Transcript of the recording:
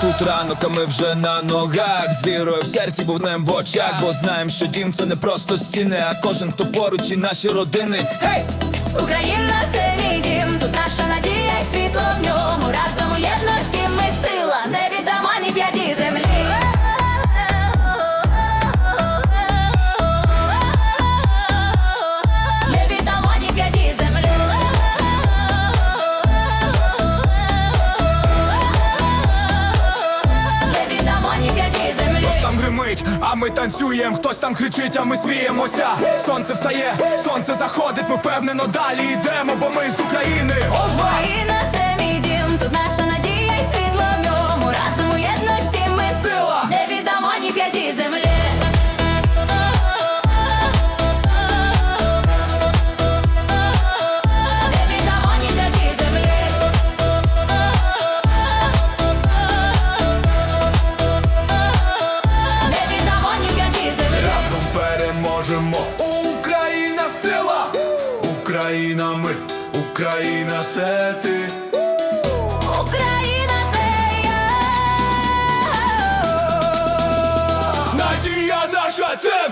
Тут ранок, а ми вже на ногах З вірою в серці, вогнем в очах Бо знаємо, що дім це не просто стіни, а кожен, хто поруч і наші родини. Гей! Україна це мій дім, гримить, а ми танцюємо, хтось там кричить, а ми сміємося. Сонце встає, сонце заходить, ми впевнено далі йдемо, бо ми з України. Ова! стоїмо. Україна сила, Україна ми, Україна це ти. Україна це я. Надія наша це.